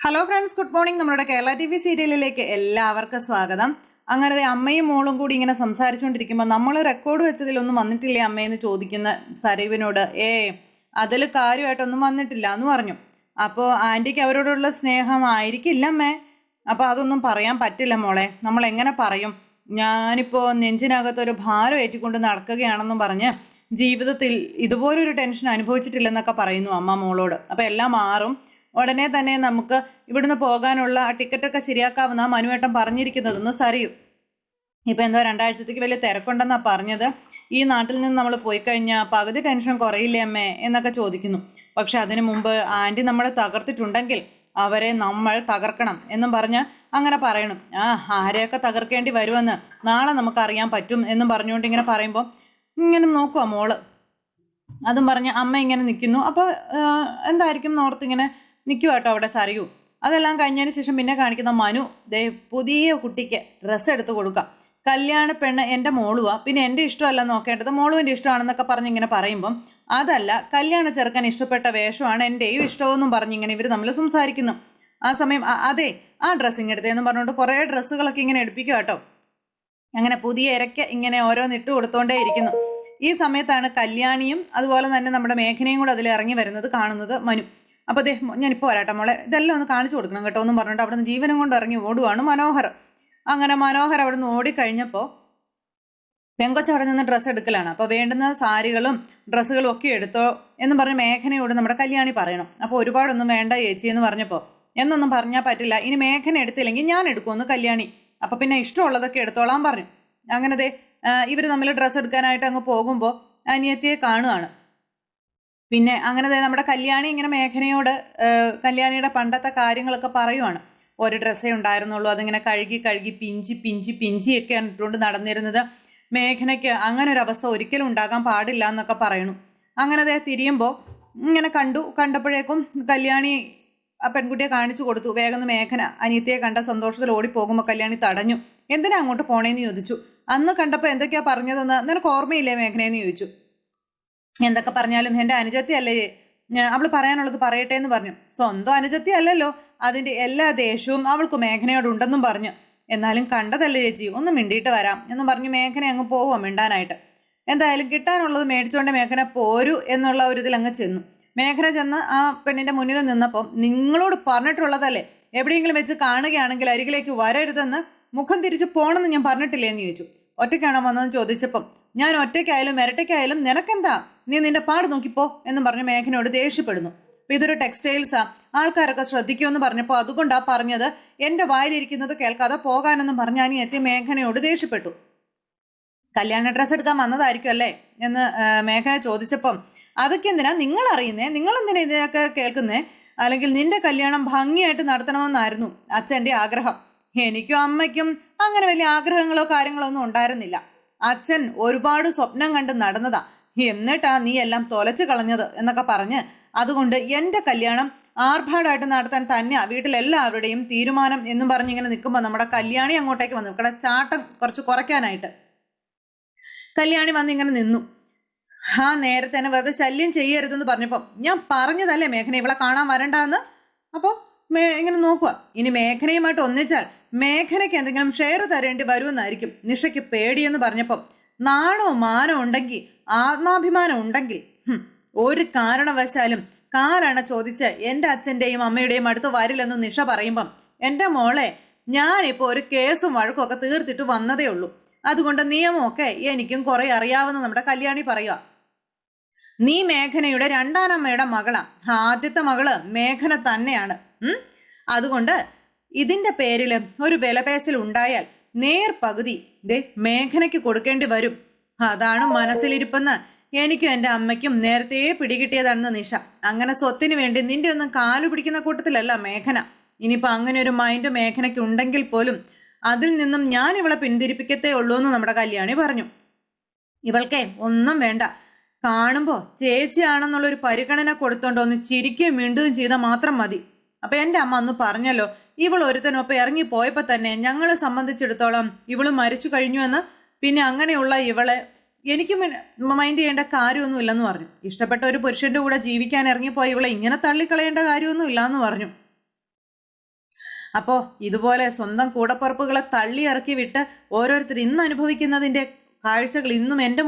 Hello friends good morning നമ്മുടെ Kerala T V സീരിയലിലേക്ക് എല്ലാവർക്കും സ്വാഗതം. അങ്ങനെ അമ്മയും മോളും കൂടി ഇങ്ങനെ സംസാരിച്ചുകൊണ്ടിരിക്കുമ്പോൾ നമ്മൾ റെക്കോർഡ് വെച്ചതിലൊന്നും വന്നിട്ടില്ലേ അമ്മയെന്ന് ചോദിക്കുന്ന സരീവിനോട് ഏ അതിൽ കാര്യമായിട്ടൊന്നും വന്നിട്ടില്ല എന്ന് പറഞ്ഞു. അപ്പോൾ ആന്റിക്ക് അവരോടുള്ള സ്നേഹമായിരിക്കില്ല അമ്മേ. അപ്പോൾ അതൊന്നും പറയാൻ പറ്റില്ല മോളെ. നമ്മൾ എങ്ങനെ പറയും? ഞാനിപ്പോൾ നെഞ്ചിനകത്തൊരു ഭാരം ഏറ്റിക്കൊണ്ട് നടക്കുകയാണെന്നും പറഞ്ഞ് ജീവിതത്തിൽ ഇതുപോലൊരു ടെൻഷൻ അനുഭവിച്ചിട്ടില്ലെന്നൊക്കെ പറയുന്നു അമ്മ മോളോട്. അപ്പോൾ എല്ലാം മാറും. ഉടനെ തന്നെ നമുക്ക് ഇവിടുന്ന് പോകാനുള്ള ആ ടിക്കറ്റൊക്കെ ശരിയാക്കാവുന്ന മനുവേട്ടൻ പറഞ്ഞിരിക്കുന്നതെന്ന് സറിയും ഇപ്പം എന്തോ രണ്ടാഴ്ചത്തേക്ക് വലിയ തിരക്കുണ്ടെന്നാണ് പറഞ്ഞത്. ഈ നാട്ടിൽ നിന്ന് നമ്മൾ പോയി കഴിഞ്ഞാൽ പകുതി ടെൻഷൻ കുറയില്ലേ അമ്മേ? എന്നൊക്കെ ചോദിക്കുന്നു. പക്ഷെ അതിനു മുമ്പ് ആന്റി നമ്മളെ തകർത്തിട്ടുണ്ടെങ്കിൽ അവരെ നമ്മൾ തകർക്കണം എന്നും പറഞ്ഞ് അങ്ങനെ പറയണം. ആ ആരെയൊക്കെ തകർക്കേണ്ടി വരുമെന്ന് നാളെ നമുക്കറിയാൻ പറ്റും എന്നും പറഞ്ഞുകൊണ്ട് ഇങ്ങനെ പറയുമ്പോൾ ഇങ്ങനെ നോക്കുക മോൾ. അതും പറഞ്ഞ് അമ്മ ഇങ്ങനെ നിൽക്കുന്നു അപ്പോൾ എന്തായിരിക്കും നോർത്ത് ഇങ്ങനെ നിൽക്കുക കേട്ടോ അവിടെ സറിയൂ അതെല്ലാം കഴിഞ്ഞതിന് ശേഷം പിന്നെ കാണിക്കുന്ന മനു ദേ പുതിയ കുട്ടിക്ക് ഡ്രസ്സ് എടുത്ത് കൊടുക്കാം. കല്യാണ പെണ്ണ് എന്റെ മോളുവാ. പിന്നെ എന്റെ ഇഷ്ടമല്ല നോക്കേണ്ടത് മോളുവിന്റെ ഇഷ്ടമാണെന്നൊക്കെ പറഞ്ഞ് ഇങ്ങനെ പറയുമ്പം അതല്ല കല്യാണ ചെറുക്കൻ ഇഷ്ടപ്പെട്ട വേഷമാണ് എന്റെയും ഇഷ്ടമെന്നും പറഞ്ഞ് ഇങ്ങനെ ഇവർ നമ്മൾ സംസാരിക്കുന്നു. ആ സമയം അതെ ആ ഡ്രസ്സിങ് എടുത്തേന്ന് പറഞ്ഞുകൊണ്ട് കുറേ ഡ്രസ്സുകളൊക്കെ ഇങ്ങനെ എടുപ്പിക്കുക കേട്ടോ. അങ്ങനെ പുതിയ ഇരയ്ക്ക് ഇങ്ങനെ ഓരോന്ന് ഇട്ട് കൊടുത്തോണ്ടേ ഇരിക്കുന്നു. ഈ സമയത്താണ് കല്യാണിയും അതുപോലെ തന്നെ നമ്മുടെ മേഘനയും കൂടെ അതിൽ ഇറങ്ങി വരുന്നത് കാണുന്നത് മനു. അപ്പോൾ ദേ ഞാനിപ്പോൾ വരാട്ടെ മോളെ. ഇതെല്ലാം ഒന്ന് കാണിച്ചു കൊടുക്കണം കേട്ടോ. എന്നും പറഞ്ഞിട്ട് അവിടെ നിന്ന് ജീവനും കൊണ്ട് ഇറങ്ങി ഓടുവാണ് മനോഹർ. അങ്ങനെ മനോഹർ അവിടെ നിന്ന് ഓടിക്കഴിഞ്ഞപ്പോൾ പെങ്കൊച്ച അവിടെ നിന്ന് ഡ്രസ്സ് എടുക്കലാണ്. അപ്പോൾ വേണ്ടുന്ന സാരികളും ഡ്രസ്സുകളും ഒക്കെ എടുത്തോ എന്ന് പറഞ്ഞ് മേഘനയോട് നമ്മുടെ കല്യാണി പറയണം. അപ്പോൾ ഒരുപാടൊന്നും വേണ്ട ചേച്ചി എന്ന് പറഞ്ഞപ്പോൾ എന്നൊന്നും പറഞ്ഞാൽ പറ്റില്ല. ഇനി മേഘന എടുത്തില്ലെങ്കിൽ ഞാൻ എടുക്കുമെന്ന് കല്യാണി. അപ്പോൾ പിന്നെ ഇഷ്ടമുള്ളതൊക്കെ എടുത്തോളാൻ പറഞ്ഞു. അങ്ങനെ ദേ ഇവർ തമ്മിൽ ഡ്രസ്സ് എടുക്കാനായിട്ട് അങ്ങ് പോകുമ്പോൾ അനിയത്തിയെ കാണുകയാണ് പിന്നെ അങ്ങനെ നമ്മുടെ കല്യാണി ഇങ്ങനെ മേഘനയോട് കല്യാണിയുടെ പണ്ടത്തെ കാര്യങ്ങളൊക്കെ പറയുവാണ്. ഒരു ഡ്രസ്സേ ഉണ്ടായിരുന്നുള്ളൂ അതിങ്ങനെ കഴുകി കഴുകി പിഞ്ചി പിഞ്ചി പിഞ്ചിയൊക്കെ ഇട്ടുകൊണ്ട് നടന്നിരുന്നത്. മേഘനയ്ക്ക് അങ്ങനെ ഒരു അവസ്ഥ ഒരിക്കലും ഉണ്ടാകാൻ പാടില്ല എന്നൊക്കെ പറയണു അങ്ങനെ ദേ തിരിയുമ്പോൾ ഇങ്ങനെ കണ്ടു കണ്ടപ്പോഴേക്കും കല്യാണി ആ പെൺകുട്ടിയെ കാണിച്ചു കൊടുത്തു. വേഗം മേഘന അനിയത്തിയെ കണ്ട സന്തോഷത്തിൽ ഓടിപ്പോകുമ്പോൾ കല്യാണി തടഞ്ഞു. എന്തിനാ അങ്ങോട്ട് പോണേന്ന് ചോദിച്ചു? അന്ന് കണ്ടപ്പോൾ എന്തൊക്കെയാ പറഞ്ഞതെന്ന് നിനക്ക് ഓർമ്മയില്ലേ മേഘനയെന്ന് ചോദിച്ചു? എന്തൊക്കെ പറഞ്ഞാലും എന്റെ അനുജത്തി അല്ലേ അവൾ പറയാനുള്ളത് പറയട്ടെ എന്ന് പറഞ്ഞു. സ്വന്തം അനുജത്തി അല്ലല്ലോ അതിന്റെ എല്ലാ ദേഷ്യവും അവൾക്ക് മേഘനയോട് ഉണ്ടെന്നും പറഞ്ഞു. എന്നാലും കണ്ടതല്ലേ ചേച്ചി? ഒന്ന് മിണ്ടിയിട്ട് വരാം എന്ന് പറഞ്ഞ് മേഘന അങ്ങ് പോവുക മിണ്ടാനായിട്ട്. എന്തായാലും കിട്ടാനുള്ളത് മേടിച്ചുകൊണ്ട് മേഘന പോരൂ എന്നുള്ള ഒരു ഇതിൽ അങ്ങ് ചെന്നു. മേഘന ചെന്ന് ആ പെണ്ണിന്റെ മുന്നിൽ നിന്നപ്പോൾ നിങ്ങളോട് പറഞ്ഞിട്ടുള്ളതല്ലേ? എവിടെയെങ്കിലും വെച്ച് കാണുകയാണെങ്കിൽ അരികിലേക്ക് വരരുതെന്ന് മുഖം തിരിച്ചു പോകണമെന്ന് ഞാൻ പറഞ്ഞിട്ടില്ലേ എന്ന് ചോദിച്ചു. ഒറ്റയ്ക്കാണോ വന്നതെന്ന് ചോദിച്ചപ്പം ഞാൻ ഒറ്റയ്ക്കായാലും ഇരട്ടയ്ക്കായാലും നിനക്കെന്താ? നീ നിന്റെ പാട് നോക്കിപ്പോ എന്നും പറഞ്ഞ് മേഘനോട് ദേഷ്യപ്പെടുന്നു. അപ്പൊ ഇതൊരു ടെക്സ്റ്റൈൽസാ ആൾക്കാരൊക്കെ ശ്രദ്ധിക്കുമെന്ന് പറഞ്ഞപ്പോൾ അതുകൊണ്ടാ പറഞ്ഞത് എന്റെ വായിലിരിക്കുന്നത് കേൾക്കാതെ പോകാനെന്നും പറഞ്ഞ് ഞാൻ എത്തി മേഘനയോട് ദേഷ്യപ്പെട്ടു. കല്യാണ ഡ്രസ്സ് എടുക്കാൻ വന്നതായിരിക്കും അല്ലേ? എന്ന് മേഘന ചോദിച്ചപ്പം അതൊക്കെ എന്തിനാ നിങ്ങൾ അറിയുന്നേ? നിങ്ങൾ എന്തിനാ ഇതിനൊക്കെ കേൾക്കുന്നേ? അല്ലെങ്കിൽ നിന്റെ കല്യാണം ഭംഗിയായിട്ട് നടത്തണമെന്നായിരുന്നു അച്ഛന്റെ ആഗ്രഹം. എനിക്കും അമ്മയ്ക്കും അങ്ങനെ വലിയ ആഗ്രഹങ്ങളോ കാര്യങ്ങളോ ഒന്നും ഉണ്ടായിരുന്നില്ല. അച്ഛൻ ഒരുപാട് സ്വപ്നം കണ്ട് നടന്നതാ. എന്നിട്ടാ നീ എല്ലാം തൊലച്ചു കളഞ്ഞത് എന്നൊക്കെ പറഞ്ഞ് അതുകൊണ്ട് എന്റെ കല്യാണം ആർഭാടായിട്ട് നടത്താൻ തന്നെയാ വീട്ടിലെല്ലാവരുടെയും തീരുമാനം എന്നും പറഞ്ഞ് ഇങ്ങനെ നിൽക്കുമ്പോൾ നമ്മുടെ കല്യാണി അങ്ങോട്ടേക്ക് വന്നു. ഇവിടെ ചാട്ടം കുറച്ച് കുറയ്ക്കാനായിട്ട്. കല്യാണി വന്ന് ഇങ്ങനെ നിന്നു. ആ നേരത്തെ തന്നെ വെറുതെ ശല്യം ചെയ്യരുതെന്ന് പറഞ്ഞപ്പോൾ ഞാൻ പറഞ്ഞതല്ലേ മേഘന ഇവളെ കാണാൻ വരണ്ടെന്ന്? അപ്പോൾ ഇങ്ങനെ നോക്കുക ഇനി മേഘനയുമായിട്ട് ഒന്നിച്ചാൽ മേഘനയ്ക്ക് എന്തെങ്കിലും ഷെയർ തരേണ്ടി വരുമെന്നായിരിക്കും നിഷയ്ക്ക് പേടിയെന്ന് പറഞ്ഞപ്പം. നാണോ മാനോ ഉണ്ടെങ്കിൽ ആത്മാഭിമാനം ഉണ്ടെങ്കിൽ ഒരു കാരണവശാലും കാലാണ് ചോദിച്ച് എന്റെ അച്ഛന്റെയും അമ്മയുടെയും അടുത്ത് വരില്ലെന്ന് നിഷ പറയുമ്പം എന്റെ മോളെ ഞാനിപ്പോൾ ഒരു കേസും വഴക്കും ഒക്കെ തീർത്തിട്ട് വന്നതേ ഉള്ളൂ. അതുകൊണ്ട് നിയമമൊക്കെ എനിക്കും കുറെ അറിയാവുന്ന നമ്മുടെ കല്യാണി പറയുക നീ മേഘനയുടെ രണ്ടാനമ്മയുടെ മകളാ. ആദ്യത്തെ മകൾ മേഘന തന്നെയാണ്? അതുകൊണ്ട് ഇതിന്റെ പേരിൽ ഒരു വിലപേശൽ ഉണ്ടായാൽ നേർ പകുതി ദേ മേഘനയ്ക്ക് കൊടുക്കേണ്ടി വരും. അതാണ് മനസ്സിലിരിപ്പെന്ന് എനിക്കും എന്റെ അമ്മയ്ക്കും നേരത്തെ പിടികിട്ടിയതാണെന്ന് നിഷ. അങ്ങനെ സ്വത്തിന് വേണ്ടി നിന്റെ ഒന്നും കാലു പിടിക്കുന്ന കൂട്ടത്തിലല്ല മേഘന. ഇനിയിപ്പോൾ അങ്ങനെ ഒരു മൈൻഡ് മേഘനയ്ക്ക് ഉണ്ടെങ്കിൽ പോലും അതിൽ നിന്നും ഞാൻ ഇവളെ പിന്തിരിപ്പിക്കത്തേ ഉള്ളൂ എന്ന് നമ്മുടെ കല്യാണി പറഞ്ഞു. ഇവൾക്കേ ഒന്നും വേണ്ട. കാണുമ്പോൾ ചേച്ചിയാണെന്നുള്ള ഒരു പരിഗണന കൊടുത്തോണ്ട് ഒന്ന് ചിരിക്കുകയും വീണ്ടും ചെയ്താൽ മാത്രം മതി. അപ്പൊ എന്റെ അമ്മ അന്ന് പറഞ്ഞല്ലോ ഇവൾ ഒരുത്തനൊപ്പം ഇറങ്ങി പോയപ്പോൾ തന്നെ ഞങ്ങളെ സംബന്ധിച്ചിടത്തോളം ഇവൾ മരിച്ചു കഴിഞ്ഞു എന്ന്. പിന്നെ അങ്ങനെയുള്ള ഇവളെ എനിക്ക് മൈൻഡ് ചെയ്യേണ്ട കാര്യമൊന്നും ഇല്ലെന്ന് പറഞ്ഞു. ഇഷ്ടപ്പെട്ട ഒരു പുരുഷന്റെ കൂടെ ജീവിക്കാൻ ഇറങ്ങിപ്പോയി ഇവളെ ഇങ്ങനെ തള്ളിക്കളയേണ്ട കാര്യമൊന്നും ഇല്ലാന്ന് പറഞ്ഞു. അപ്പോൾ ഇതുപോലെ സ്വന്തം കൂടപ്പുറപ്പുകളെ തള്ളി ഇറക്കി വിട്ട് ഓരോരുത്തർ ഇന്ന് അനുഭവിക്കുന്നതിന്റെ കാഴ്ചകൾ ഇന്നും എന്റെ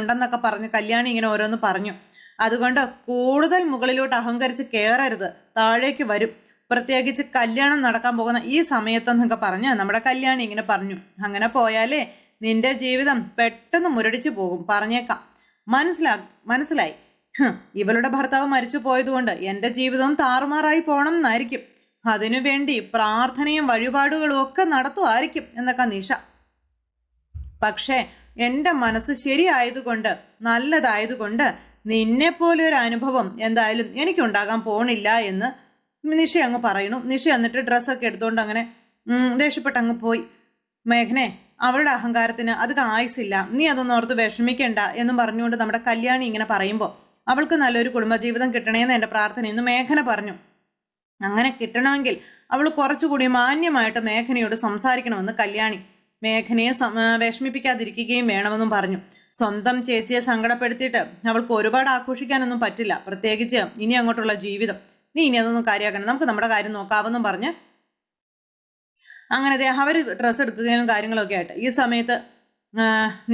ഉണ്ടെന്നൊക്കെ പറഞ്ഞ് കല്യാണി ഇങ്ങനെ ഓരോന്ന് പറഞ്ഞു. അതുകൊണ്ട് കൂടുതൽ മുകളിലോട്ട് അഹങ്കരിച്ച് കയറരുത് താഴേക്ക് വരും. പ്രത്യേകിച്ച് കല്യാണം നടക്കാൻ പോകുന്ന ഈ സമയത്തെന്നൊക്കെ പറഞ്ഞ് നമ്മുടെ കല്യാണി ഇങ്ങനെ പറഞ്ഞു. അങ്ങനെ പോയാലേ നിന്റെ ജീവിതം പെട്ടെന്ന് മുരടിച്ചു പോകും. പറഞ്ഞേക്കാം. മനസ്സിലാ മനസ്സിലായി. ഇവളുടെ ഭർത്താവ് മരിച്ചു പോയതുകൊണ്ട് എന്റെ ജീവിതവും താറുമാറായി പോകണം എന്നായിരിക്കും അതിനു വേണ്ടി പ്രാർത്ഥനയും വഴിപാടുകളും ഒക്കെ നടത്തുമായിരിക്കും എന്നൊക്കെ നിഷ. പക്ഷേ എന്റെ മനസ്സ് ശരിയായതുകൊണ്ട് നല്ലതായതുകൊണ്ട് നിന്നെ പോലെ ഒരു അനുഭവം എന്തായാലും എനിക്കുണ്ടാകാൻ പോണില്ല എന്ന് നിഷ അങ്ങ് പറയുന്നു. നിഷ എന്നിട്ട് ഡ്രസ്സൊക്കെ എടുത്തുകൊണ്ട് അങ്ങനെ ദേഷ്യപ്പെട്ട് അങ്ങ് പോയി. മേഘനെ അവളുടെ അഹങ്കാരത്തിന് അത് ആയുസില്ല നീ അതൊന്നും ഓർത്ത് വിഷമിക്കണ്ട എന്നും പറഞ്ഞുകൊണ്ട് നമ്മുടെ കല്യാണി ഇങ്ങനെ പറയുമ്പോൾ അവൾക്ക് നല്ലൊരു കുടുംബജീവിതം കിട്ടണേന്ന് എന്റെ പ്രാർത്ഥന എന്ന് മേഘന പറഞ്ഞു. അങ്ങനെ കിട്ടണമെങ്കിൽ അവൾ കുറച്ചുകൂടി മാന്യമായിട്ട് മേഘനയോട് സംസാരിക്കണമെന്ന് കല്യാണി മേഘനയെ വിഷമിപ്പിക്കാതിരിക്കുകയും വേണമെന്നും പറഞ്ഞു. സ്വന്തം ചേച്ചിയെ സങ്കടപ്പെടുത്തിയിട്ട് അവൾക്ക് ഒരുപാട് ആഘോഷിക്കാനൊന്നും പറ്റില്ല. പ്രത്യേകിച്ച് ഇനി അങ്ങോട്ടുള്ള ജീവിതം. നീ ഇനി അതൊന്നും കാര്യമാക്കണം നമുക്ക് നമ്മുടെ കാര്യം നോക്കാവെന്നും പറഞ്ഞ് അങ്ങനെ അവർ ഡ്രസ്സ് എടുക്കുകയും കാര്യങ്ങളൊക്കെ ആയിട്ട്. ഈ സമയത്ത്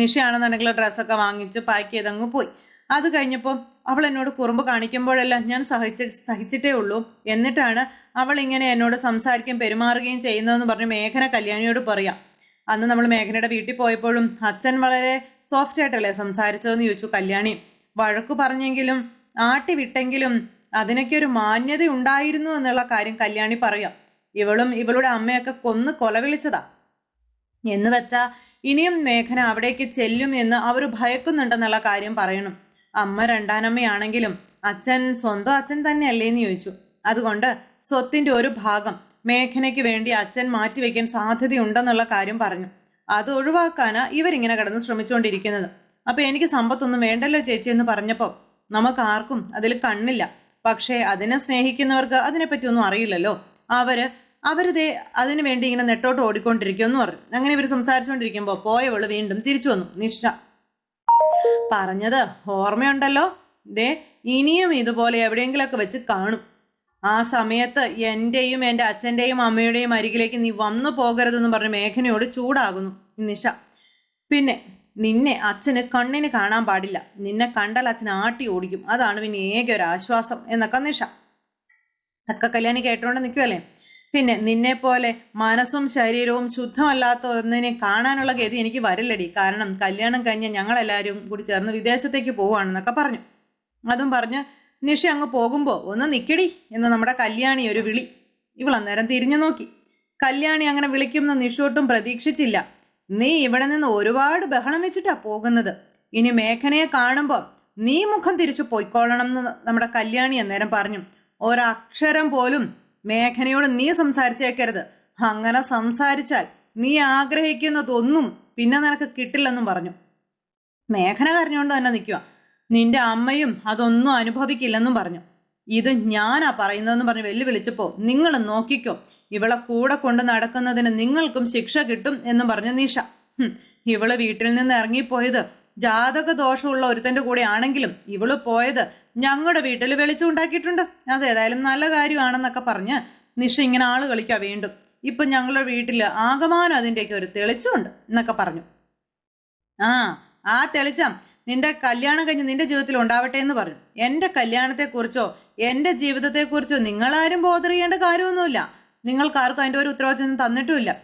നിഷയാണെന്നുണ്ടെങ്കിൽ ഡ്രസ്സൊക്കെ വാങ്ങിച്ച് പാക്ക് ചെയ്തങ്ങ് പോയി. അത് കഴിഞ്ഞപ്പോൾ അവൾ എന്നോട് കുറുമ്പ് കാണിക്കുമ്പോഴെല്ലാം ഞാൻ സഹിച്ച സഹിച്ചിട്ടേ ഉള്ളൂ. എന്നിട്ടാണ് അവൾ ഇങ്ങനെ എന്നോട് സംസാരിക്കുകയും പെരുമാറുകയും ചെയ്യുന്നതെന്ന് പറഞ്ഞ് മേഘന കല്യാണിയോട് പറയാം. അന്ന് നമ്മൾ മേഘനയുടെ വീട്ടിൽ പോയപ്പോഴും അച്ഛൻ വളരെ സോഫ്റ്റ് ആയിട്ടല്ലേ സംസാരിച്ചതെന്ന് ചോദിച്ചു. കല്യാണി വഴക്കു പറഞ്ഞെങ്കിലും ആട്ടി വിട്ടെങ്കിലും അതിനൊക്കെ ഒരു മാന്യത ഉണ്ടായിരുന്നു എന്നുള്ള കാര്യം കല്യാണി പറയാം. ഇവളും ഇവളുടെ അമ്മയൊക്കെ കൊന്ന് കൊലവിളിച്ചതാ. എന്ന് വെച്ചാ ഇനിയും മേഘന അവിടേക്ക് ചെല്ലും എന്ന് അവർ ഭയക്കുന്നുണ്ടെന്നുള്ള കാര്യം പറയണം. അമ്മ രണ്ടാനമ്മയാണെങ്കിലും അച്ഛൻ സ്വന്തം അച്ഛൻ തന്നെയല്ലേ എന്ന് ചോദിച്ചു. അതുകൊണ്ട് സ്വത്തിന്റെ ഒരു ഭാഗം മേഘനയ്ക്ക് വേണ്ടി അച്ഛൻ മാറ്റിവെക്കാൻ സാധ്യതയുണ്ടെന്നുള്ള കാര്യം പറഞ്ഞു. അത് ഒഴിവാക്കാനാ ഇവരിങ്ങനെ കിടന്ന് ശ്രമിച്ചുകൊണ്ടിരിക്കുന്നത് അപ്പൊ എനിക്ക് സമ്പത്തൊന്നും വേണ്ടല്ലോ ചേച്ചി എന്ന് പറഞ്ഞപ്പോൾ നമുക്ക് ആർക്കും അതിൽ കണ്ണില്ല. പക്ഷേ അതിനെ സ്നേഹിക്കുന്നവർക്ക് അതിനെപ്പറ്റി ഒന്നും അറിയില്ലല്ലോ. അവർ അവരിതേ അതിനു വേണ്ടി ഇങ്ങനെ നെട്ടോട്ട് ഓടിക്കൊണ്ടിരിക്കുമെന്ന് പറഞ്ഞു. അങ്ങനെ ഇവർ സംസാരിച്ചുകൊണ്ടിരിക്കുമ്പോൾ പോയവൾ വീണ്ടും തിരിച്ചു വന്നു നിഷ്ഠ. പറഞ്ഞത് ഓർമ്മയുണ്ടല്ലോ? ദേ ഇനിയും ഇതുപോലെ എവിടെയെങ്കിലൊക്കെ വെച്ച് കാണും. ആ സമയത്ത് എന്റെയും എന്റെ അച്ഛന്റെയും അമ്മയുടെയും അരികിലേക്ക് നീ വന്നു പോകരുതെന്ന് പറഞ്ഞ് മേഘനയോട് ചൂടാകുന്നു നിഷ. പിന്നെ നിന്നെ അച്ഛന് കണ്ണിന് കാണാൻ പാടില്ല. നിന്നെ കണ്ടാൽ അച്ഛൻ ആട്ടി ഓടിക്കും. അതാണ് പിന്നെ ഏക ഒരു ആശ്വാസം എന്നൊക്കെ നിഷ. അക്ക കല്യാണി കേട്ടോണ്ട് നിൽക്കുമല്ലേ പിന്നെ നിന്നെ പോലെ മനസ്സും ശരീരവും ശുദ്ധമല്ലാത്ത ഒന്നിനെ കാണാനുള്ള ഗതി എനിക്ക് വരില്ലടി. കാരണം കല്യാണം കഴിഞ്ഞ് ഞങ്ങളെല്ലാവരും കൂടി ചേർന്ന് വിദേശത്തേക്ക് പോവുകയാണെന്നൊക്കെ പറഞ്ഞു. അതും പറഞ്ഞ് നിഷ അങ്ങ് പോകുമ്പോൾ ഒന്ന് നിക്കടി എന്ന് നമ്മുടെ കല്യാണി ഒരു വിളി. ഇവൾ അന്നേരം തിരിഞ്ഞു നോക്കി. കല്യാണി അങ്ങനെ വിളിക്കുമെന്ന് നിഷോട്ടും പ്രതീക്ഷിച്ചില്ല. നീ ഇവിടെ നിന്ന് ഒരുപാട് ബഹളം വെച്ചിട്ടാ പോകുന്നത്. ഇനി മേഘനയെ കാണുമ്പോൾ നീ മുഖം തിരിച്ചു പോയിക്കോളണം എന്ന് നമ്മുടെ കല്യാണി അന്നേരം പറഞ്ഞു. ഒരക്ഷരം പോലും മേഘനയോട് നീ സംസാരിച്ചേക്കരുത്. അങ്ങനെ സംസാരിച്ചാൽ നീ ആഗ്രഹിക്കുന്നതൊന്നും പിന്നെ നിനക്ക് കിട്ടില്ലെന്നും പറഞ്ഞു. മേഘന കരഞ്ഞുകൊണ്ട് തന്നെ നിൽക്കുക നിന്റെ അമ്മയും അതൊന്നും അനുഭവിക്കില്ലെന്നും പറഞ്ഞു. ഇത് ഞാനാ പറയുന്നതെന്ന് പറഞ്ഞ് വെല്ലുവിളിച്ചപ്പോ നിങ്ങൾ നോക്കിക്കോ ഇവളെ കൂടെ കൊണ്ട് നടക്കുന്നതിന് നിങ്ങൾക്കും ശിക്ഷ കിട്ടും എന്ന് പറഞ്ഞ നിഷ. ഇവൾ വീട്ടിൽ നിന്ന് ഇറങ്ങിപ്പോയത് ജാതക ദോഷമുള്ള ഒരുത്തന്റെ കൂടെ ആണെങ്കിലും ഇവൾ പോയത് ഞങ്ങളുടെ വീട്ടിൽ വെളിച്ചം ഉണ്ടാക്കിയിട്ടുണ്ട്. അതേതായാലും നല്ല കാര്യമാണെന്നൊക്കെ പറഞ്ഞ് നിഷ ഇങ്ങനെ ആൾ കളിക്കാ വീണ്ടും. ഇപ്പൊ ഞങ്ങളുടെ വീട്ടിൽ ആകമാനം അതിന്റെയൊക്കെ ഒരു തെളിച്ചമുണ്ട് എന്നൊക്കെ പറഞ്ഞു. ആ ആ തെളിച്ചം നിന്റെ കല്യാണം കഴിഞ്ഞ് നിന്റെ ജീവിതത്തിൽ ഉണ്ടാവട്ടെ എന്ന് പറഞ്ഞു. എന്റെ കല്യാണത്തെക്കുറിച്ചോ എന്റെ ജീവിതത്തെക്കുറിച്ചോ നിങ്ങളാരും ബോധർ ചെയ്യേണ്ട കാര്യമൊന്നുമില്ല. നിങ്ങൾക്കാർക്കും അതിന്റെ ഒരു ഉത്തരവാദിത്വം തന്നിട്ടുമില്ല.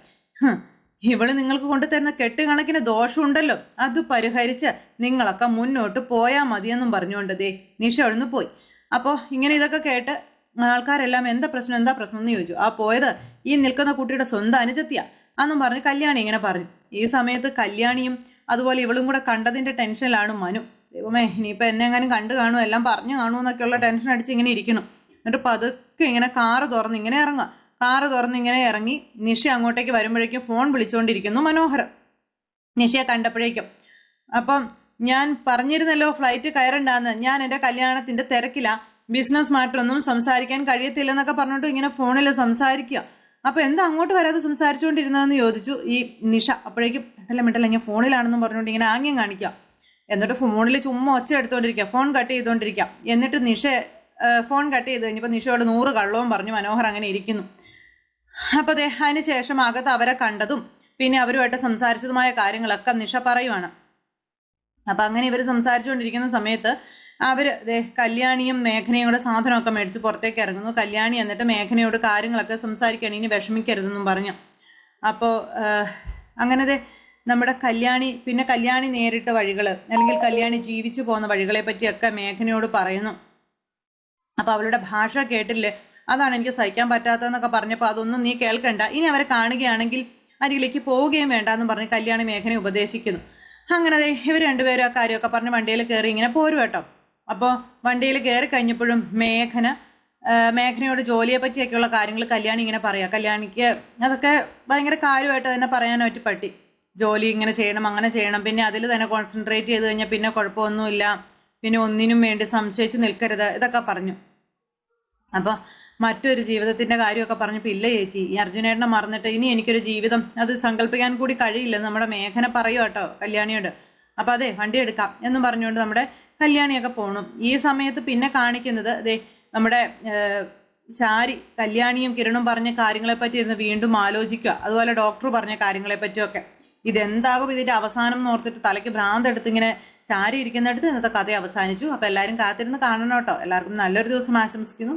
ഇവൾ നിങ്ങൾക്ക് കൊണ്ടുതരുന്ന കെട്ടുകണക്കിന് ദോഷമുണ്ടല്ലോ. അത് പരിഹരിച്ച് നിങ്ങളൊക്കെ മുന്നോട്ട് പോയാൽ മതിയെന്നും പറഞ്ഞുകൊണ്ട് ദേ നിഷ അവിടുന്ന് പോയി. അപ്പോൾ ഇങ്ങനെ ഇതൊക്കെ കേട്ട് ആൾക്കാരെല്ലാം എന്താ പ്രശ്നം എന്താ പ്രശ്നം എന്ന് ചോദിച്ചു. ആ പോയത് ഈ നിൽക്കുന്ന കുട്ടിയുടെ സ്വന്തം അനുജത്തിയാ. അന്നും പറഞ്ഞ് കല്യാണി ഇങ്ങനെ പറഞ്ഞു. ഈ സമയത്ത് കല്യാണിയും അതുപോലെ ഇവളും കൂടെ കണ്ടതിന്റെ ടെൻഷനിലാണ് മനു. ദൈവമേ ഇനിയിപ്പോ എന്നെ എങ്ങാനും കണ്ടു കാണും എല്ലാം പറഞ്ഞു കാണും എന്നൊക്കെയുള്ള ടെൻഷൻ അടിച്ച് ഇങ്ങനെ ഇരിക്കണം എന്നിട്ട് പതുക്കെ ഇങ്ങനെ കാറ് തുറന്ന് ഇങ്ങനെ ഇറങ്ങുക. കാറ് തുറന്ന് ഇങ്ങനെ ഇറങ്ങി നിഷ അങ്ങോട്ടേക്ക് വരുമ്പോഴേക്കും ഫോൺ വിളിച്ചുകൊണ്ടിരിക്കുന്നു മനോഹരം. നിഷയെ കണ്ടപ്പോഴേക്കും. അപ്പം ഞാൻ പറഞ്ഞിരുന്നല്ലോ ഫ്ലൈറ്റ് കയറണ്ടാന്ന്. ഞാൻ എന്റെ കല്യാണത്തിന്റെ തിരക്കില. ബിസിനസ് മാറ്റൊന്നും സംസാരിക്കാൻ കഴിയത്തില്ലെന്നൊക്കെ പറഞ്ഞിട്ട് ഇങ്ങനെ ഫോണിൽ സംസാരിക്കുക. അപ്പൊ എന്താ അങ്ങോട്ട് വരാതെ സംസാരിച്ചുകൊണ്ടിരുന്നതെന്ന് ചോദിച്ചു ഈ നിഷ. അപ്പോഴേക്കും അല്ല മിണ്ടല്ല ഞാൻ ഫോണിലാണെന്നും പറഞ്ഞുകൊണ്ട് ഇങ്ങനെ ആംഗ്യം കാണിക്കാം. എന്നിട്ട് ഫോണിൽ ചുമ്മാ ഒച്ച എടുത്തോണ്ടിരിക്കുക ഫോൺ കട്ട് ചെയ്തുകൊണ്ടിരിക്കാം എന്നിട്ട് നിഷ ഫോൺ കട്ട് ചെയ്ത് കഴിഞ്ഞപ്പോൾ നിഷയോട് നൂറ് കള്ളവും പറഞ്ഞു മനോഹർ അങ്ങനെ ഇരിക്കുന്നു. അപ്പോൾ അതെ അതിന് ശേഷം അകത്ത് അവരെ കണ്ടതും പിന്നെ അവരുമായിട്ട് സംസാരിച്ചതുമായ കാര്യങ്ങളൊക്കെ നിഷ പറയുവാണ്. അപ്പം അങ്ങനെ ഇവർ സംസാരിച്ചുകൊണ്ടിരിക്കുന്ന സമയത്ത് അവർ ദേ കല്യാണിയും മേഘനയും കൂടെ സാധനമൊക്കെ മേടിച്ച് പുറത്തേക്ക് ഇറങ്ങുന്നു. കല്യാണി എന്നിട്ട് മേഘനയോട് കാര്യങ്ങളൊക്കെ സംസാരിക്കണം ഇനി വിഷമിക്കരുതെന്നും പറഞ്ഞു. അപ്പോൾ അങ്ങനെ ദേ നമ്മുടെ കല്യാണി പിന്നെ കല്യാണി നേരിട്ട വഴികൾ അല്ലെങ്കിൽ കല്യാണി ജീവിച്ചു പോകുന്ന വഴികളെ പറ്റിയൊക്കെ മേഘനയോട് പറയുന്നു. അപ്പൊ അവളുടെ ഭാഷ കേട്ടില്ലേ? അതാണ് എനിക്ക് സഹിക്കാൻ പറ്റാത്തതെന്നൊക്കെ പറഞ്ഞപ്പോൾ അതൊന്നും നീ കേൾക്കണ്ട. ഇനി അവരെ കാണുകയാണെങ്കിൽ അരികിലേക്ക് പോവുകയും വേണ്ട എന്ന് പറഞ്ഞ് കല്യാണി മേഘനെ ഉപദേശിക്കുന്നു. അങ്ങനെ അതെ ഇവർ രണ്ടുപേരും ആ കാര്യമൊക്കെ പറഞ്ഞ് വണ്ടിയിൽ കയറി ഇങ്ങനെ പോരും കേട്ടോ. അപ്പോൾ വണ്ടിയിൽ കയറി കഴിഞ്ഞപ്പോഴും മേഘന മേഘനയോട് ജോലിയെ പറ്റിയൊക്കെയുള്ള കാര്യങ്ങൾ കല്യാണി ഇങ്ങനെ പറയാം. കല്യാണിക്ക് അതൊക്കെ ഭയങ്കര കാര്യമായിട്ട് തന്നെ പറയാനായിട്ട് പറ്റി. ജോലി ഇങ്ങനെ ചെയ്യണം അങ്ങനെ ചെയ്യണം. പിന്നെ അതിൽ തന്നെ കോൺസെൻട്രേറ്റ് ചെയ്ത് കഴിഞ്ഞാൽ പിന്നെ കുഴപ്പമൊന്നുമില്ല. പിന്നെ ഒന്നിനും വേണ്ടി സംശയിച്ച് നിൽക്കരുത്. ഇതൊക്കെ പറഞ്ഞു. അപ്പോൾ മറ്റൊരു ജീവിതത്തിന്റെ കാര്യമൊക്കെ പറഞ്ഞപ്പോൾ ഇല്ല ചേച്ചി ഈ അർജുനേട്ടനെ മറന്നിട്ട് ഇനി എനിക്കൊരു ജീവിതം അത് സങ്കല്പിക്കാൻ കൂടി കഴിയില്ല. നമ്മുടെ മേഘന പറയൂ കേട്ടോ കല്യാണിയോട്. അപ്പോൾ അതെ വണ്ടി എടുക്കാം എന്നും പറഞ്ഞുകൊണ്ട് നമ്മുടെ കല്യാണിയൊക്കെ പോണു. ഈ സമയത്ത് പിന്നെ കാണിക്കുന്നത് അതെ നമ്മുടെ ശാരി കല്യാണിയും കിരണും പറഞ്ഞ കാര്യങ്ങളെ പറ്റി ഇരുന്ന് വീണ്ടും ആലോചിക്കുക. അതുപോലെ ഡോക്ടർ പറഞ്ഞ കാര്യങ്ങളെ പറ്റിയൊക്കെ ഇതെന്താകും ഇതിന്റെ അവസാനം എന്ന് ഓർത്തിട്ട് തലയ്ക്ക് ഭ്രാന്ത് എടുത്ത് ഇങ്ങനെ ചാരി ഇരിക്കുന്നിടത്ത് ഇന്നത്തെ കഥ അവസാനിച്ചു. അപ്പോൾ എല്ലാവരും കാത്തിരുന്ന് കാണണം കേട്ടോ. എല്ലാവർക്കും നല്ലൊരു ദിവസം ആശംസിക്കുന്നു.